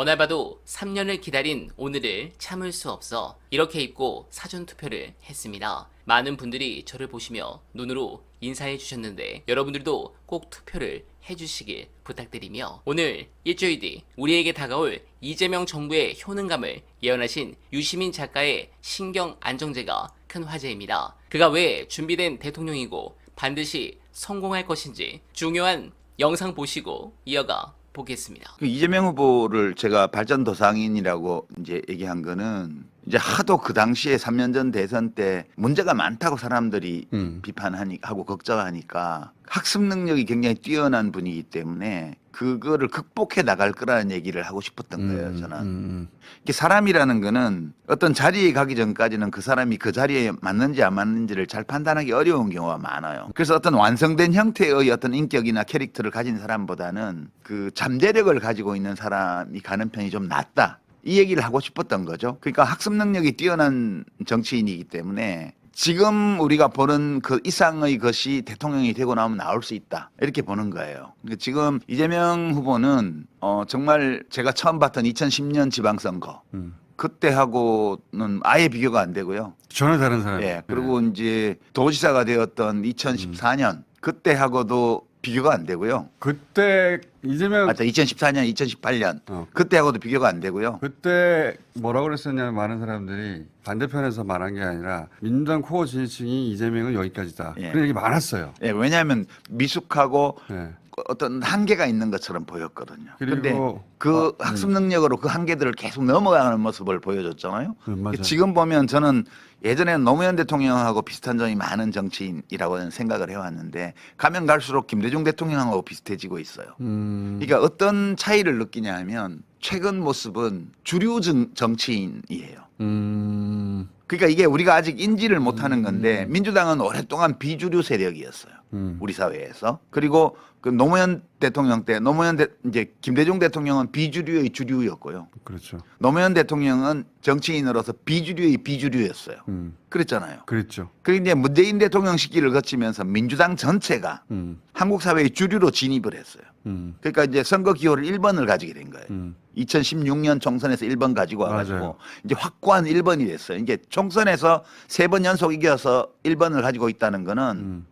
어날 봐도 3년을 기다린 오늘을 참을 수 없어 이렇게 입고 사전 투표를 했습니다. 많은 분들이 저를 보시며 눈으로 인사해 주셨는데 여러분들도 꼭 투표를 해주시길 부탁드리며 오늘 일주일 뒤 우리에게 다가올 이재명 정부의 효능감을 예언하신 유시민 작가의 신경 안정제가 큰 화제입니다. 그가 왜 준비된 대통령이고 반드시 성공할 것인지 중요한 영상 보시고 이어가 보겠습니다. 그 이재명 후보를 제가 발전도상인이라고 이제 얘기한 거는 이제 하도 그 당시에 3년 전 대선 때 문제가 많다고 사람들이 음. 비판하니 하고 걱정하니까 학습 능력이 굉장히 뛰어난 분이기 때문에 그거를 극복해 나갈 거라는 얘기를 하고 싶었던 거예요, 저는. 음, 이게 사람이라는 거는 어떤 자리에 가기 전까지는 그 사람이 그 자리에 맞는지 안 맞는지를 잘 판단하기 어려운 경우가 많아요. 그래서 어떤 완성된 형태의 어떤 인격이나 캐릭터를 가진 사람보다는 그 잠재력을 가지고 있는 사람이 가는 편이 좀 낫다. 이 얘기를 하고 싶었던 거죠. 그러니까 학습 능력이 뛰어난 정치인이기 때문에 지금 우리가 보는 그 이상의 것이 대통령이 되고 나면 나올 수 있다. 이렇게 보는 거예요. 그러니까 지금 이재명 후보는 어 정말 제가 처음 봤던 2010년 지방선거 음. 그때하고는 아예 비교가 안 되고요. 전혀 다른 사람. 예. 그리고 이제 도지사가 되었던 2014년 그때하고도 비교가 안 되고요. 그때 이재명 맞다. 2014년, 2018년 어. 그때하고도 비교가 안 되고요. 그때 뭐라고 그랬었냐면 많은 사람들이 반대편에서 말한 게 아니라 민주당 코어 지지층이 이재명은 여기까지다. 예. 그런 얘기 많았어요. 예, 왜냐하면 미숙하고 예. 어떤 한계가 있는 것처럼 보였거든요. 그리고 그 어, 학습 능력으로 그 한계들을 계속 넘어가는 모습을 보여줬잖아요. 음, 맞아요. 지금 보면 저는 예전에는 노무현 대통령하고 비슷한 점이 많은 정치인이라고 는 생각을 해왔는데 가면 갈수록 김대중 대통령하고 비슷해지고 있어요. 음, 그러니까 어떤 차이를 느끼냐 하면 최근 모습은 주류 정, 정치인이에요. 음, 그러니까 이게 우리가 아직 인지를 못하는 건데 민주당은 오랫동안 비주류 세력이었어요. 음. 우리 사회에서 그리고 그 노무현 대통령 때 노무현 대, 이제 김대중 대통령은 비주류의 주류였고요. 그렇죠. 노무현 대통령은 정치인으로서 비주류의 비주류였어요. 음, 그랬잖아요. 그랬죠. 그리고 이제 문재인 대통령 시기를 거치면서 민주당 전체가 음, 한국 사회의 주류로 진입을 했어요. 음, 그러니까 이제 선거 기호를 1번을 가지게 된 거예요. 음. 2016년 총선에서 1번 가지고 와가지고 맞아요. 이제 확고한 1번이 됐어요. 이게 총선에서 세 번 연속 이겨서 1번을 가지고 있다는 거는 음.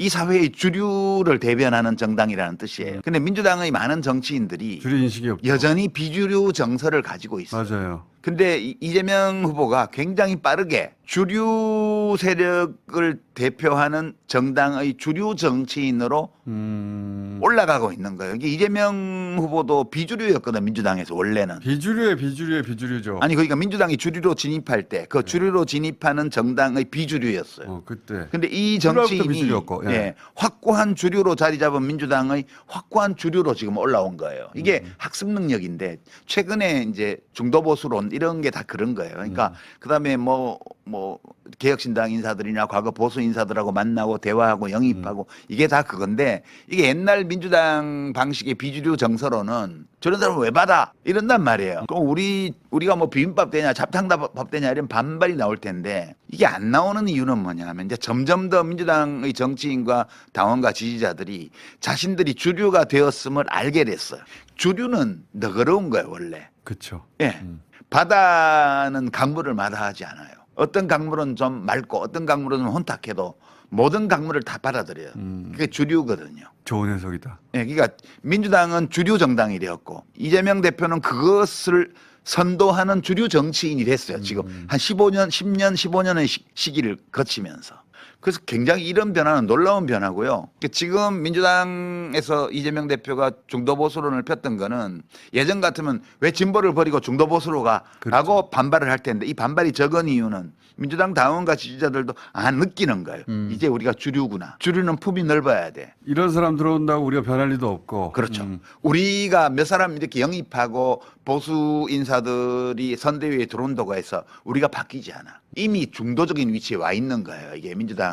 이 사회의 주류를 대변하는 정당이라는 뜻이에요. 근데 민주당의 많은 정치인들이 주류 인식이 없죠. 여전히 비주류 정서를 가지고 있어요. 맞아요. 근데 이- 이재명 후보가 굉장히 빠르게 주류 세력을 대표하는 정당의 주류 정치인으로 음, 올라가고 있는 거예요. 이게 이재명 후보도 비주류였거든 민주당에서 원래는. 비주류의 비주류의 비주류죠. 아니 그러니까 민주당이 주류로 진입할 때 그 주류로 진입하는 정당의 비주류였어요. 어, 그때. 근데 이 정치인이 비주류였고, 예. 예, 확고한 주류로 자리 잡은 민주당의 확고한 주류로 지금 올라온 거예요. 이게 음. 학습 능력인데 최근에 이제 중도 보수론 이런 게 다 그런 거예요. 그러니까 음. 그다음에 뭐 뭐 개혁신당 인사들이나 과거 보수 인사들하고 만나고 대화하고 영입하고 음. 이게 다 그건데 이게 옛날 민주당 방식의 비주류 정서로는 저런 사람 왜 받아 이런단 말이에요. 그럼 우리 우리가 뭐 비빔밥 되냐 잡탕밥 되냐 이런 반발이 나올 텐데 이게 안 나오는 이유는 뭐냐면 이제 점점 더 민주당의 정치인과 당원과 지지자들이 자신들이 주류가 되었음을 알게 됐어요. 주류는 너그러운 거예요 원래. 그렇죠. 예. 음. 바다는 강물을 마다하지 않아요. 어떤 강물은 좀 맑고 어떤 강물은 좀 혼탁해도 모든 강물을 다 받아들여요. 음. 그게 주류거든요. 좋은 해석이다. 예, 그러니까 민주당은 주류 정당이 되었고 이재명 대표는 그것을 선도하는 주류 정치인이 됐어요. 지금 한 15년, 10년, 15년의 시, 시기를 거치면서. 그래서 굉장히 이런 변화는 놀라운 변화고요. 그러니까 지금 민주당에서 이재명 대표가 중도 보수론을 폈던 거는 예전 같으면 왜 진보를 버리고 중도 보수로 가라고 반발을 할 텐데 이 반발이 적은 이유는 민주당 당원과 지지자들도 아 느끼는 거예요. 이제 우리가 주류구나. 주류는 품이 넓어야 돼. 이런 사람 들어온다고 우리가 변할 리도 없고. 그렇죠. 음. 우리가 몇 사람 이렇게 영입하고 보수 인사들이 선대위에 들어온다고 해서 우리가 바뀌지 않아. 이미 중도적인 위치에 와 있는 거예요. 이게 민주당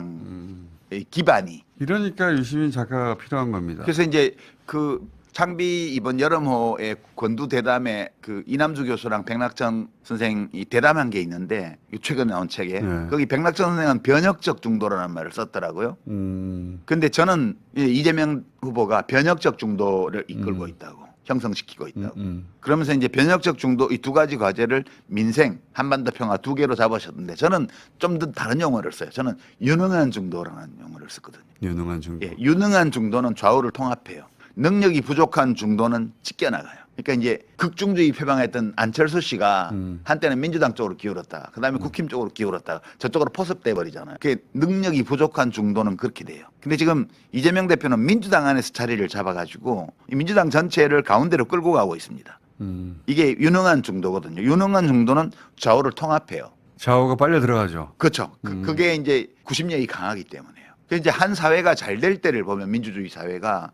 의 기반이. 이러니까 유시민 작가가 필요한 겁니다. 그래서 이제 그 창비 이번 여름호의 권두 대담에 그 이남주 교수랑 백낙천 선생이 대담한 게 있는데 이 최근에 나온 책에 네. 거기 백낙천 선생은 변혁적 중도라는 말을 썼더라고요. 음, 근데 저는 이 이재명 후보가 변혁적 중도를 이끌고 음. 있다고. 형성시키고 있다고. 음. 그러면서 이제 변혁적 중도 이 두 가지 과제를 민생, 한반도 평화 두 개로 잡으셨는데 저는 좀 더 다른 용어를 써요. 저는 유능한 중도라는 용어를 썼거든요. 유능한 중도. 예, 유능한 중도는 좌우를 통합해요. 능력이 부족한 중도는 찢겨나가요. 그러니까 이제 극중주의 표방했던 안철수 씨가 음. 한때는 민주당 쪽으로 기울었다. 그다음에 국힘 쪽으로 기울었다. 저쪽으로 포섭돼 버리잖아요. 그 능력이 부족한 중도는 그렇게 돼요. 근데 지금 이재명 대표는 민주당 안에서 자리를 잡아가지고 이 민주당 전체를 가운데로 끌고 가고 있습니다. 음. 이게 유능한 중도거든요. 유능한 중도는 좌우를 통합해요. 좌우가 빨려 들어가죠. 그렇죠. 음. 그, 게 이제 구심력이 강하기 때문에요. 그래서 이제 한 사회가 잘 될 때를 보면 민주주의 사회가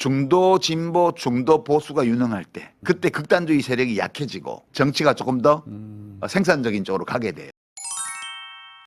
중도 진보 중도 보수가 유능할 때 그때 극단주의 세력이 약해지고 정치가 조금 더 음. 어, 생산적인 쪽으로 가게 돼요.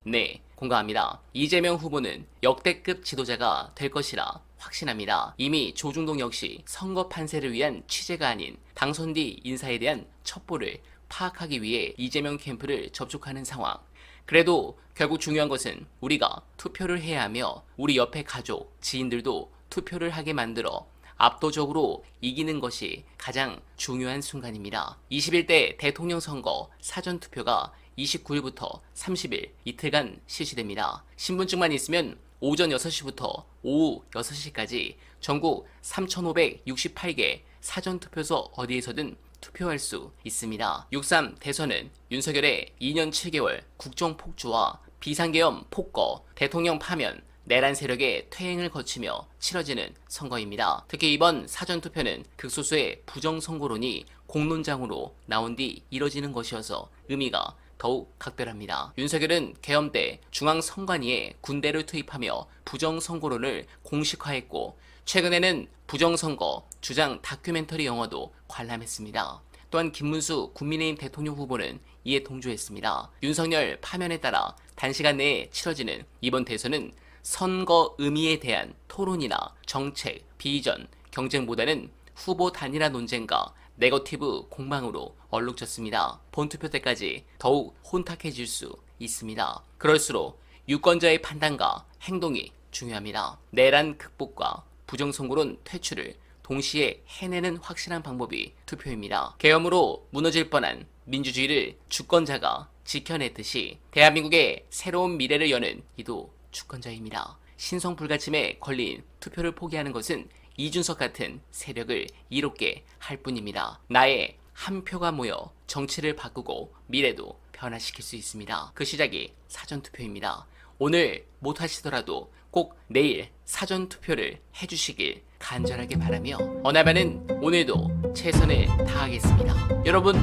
네, 공감합니다. 이재명 후보는 역대급 지도자가 될 것이라 확신합니다. 이미 조중동 역시 선거 판세를 위한 취재가 아닌 당선 뒤 인사에 대한 첩보를 파악하기 위해 이재명 캠프를 접촉하는 상황. 그래도 결국 중요한 것은 우리가 투표를 해야 하며 우리 옆에 가족, 지인들도 투표를 하게 만들어 압도적으로 이기는 것이 가장 중요한 순간입니다. 21대 대통령 선거 사전 투표가 29일부터 30일 이틀간 실시됩니다. 신분증만 있으면 오전 6시부터 오후 6시까지 전국 3,568개 사전 투표소 어디에서든 투표할 수 있습니다. 6.3 대선은 윤석열의 2년 7개월 국정 폭주와 비상계엄 폭거, 대통령 파면, 내란 세력의 퇴행을 거치며 치러지는 선거입니다. 특히 이번 사전투표는 극소수의 부정선거론이 공론장으로 나온 뒤 이뤄지는 것이어서 의미가 더욱 각별합니다. 윤석열은 계엄 때 중앙선관위에 군대를 투입하며 부정선거론을 공식화했고 최근에는 부정선거 주장 다큐멘터리 영화도 관람했습니다. 또한 김문수 국민의힘 대통령 후보는 이에 동조했습니다. 윤석열 파면에 따라 단시간 내에 치러지는 이번 대선은 선거 의미에 대한 토론이나 정책, 비전, 경쟁보다는 후보 단일화 논쟁과 네거티브 공방으로 얼룩졌습니다. 본투표 때까지 더욱 혼탁해질 수 있습니다. 그럴수록 유권자의 판단과 행동이 중요합니다. 내란 극복과 부정선거론 퇴출을 동시에 해내는 확실한 방법이 투표입니다. 계엄으로 무너질 뻔한 민주주의를 주권자가 지켜냈듯이 대한민국의 새로운 미래를 여는 이도 주권자입니다. 신성 불가침에 걸린 투표를 포기하는 것은 이준석 같은 세력을 이롭게 할 뿐입니다. 나의 한 표가 모여 정치를 바꾸고 미래도 변화시킬 수 있습니다. 그 시작이 사전투표입니다. 오늘 못 하시더라도 꼭 내일 사전투표를 해주시길 간절하게 바라며 어나바는 오늘도 최선을 다하겠습니다. 여러분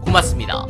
고맙습니다.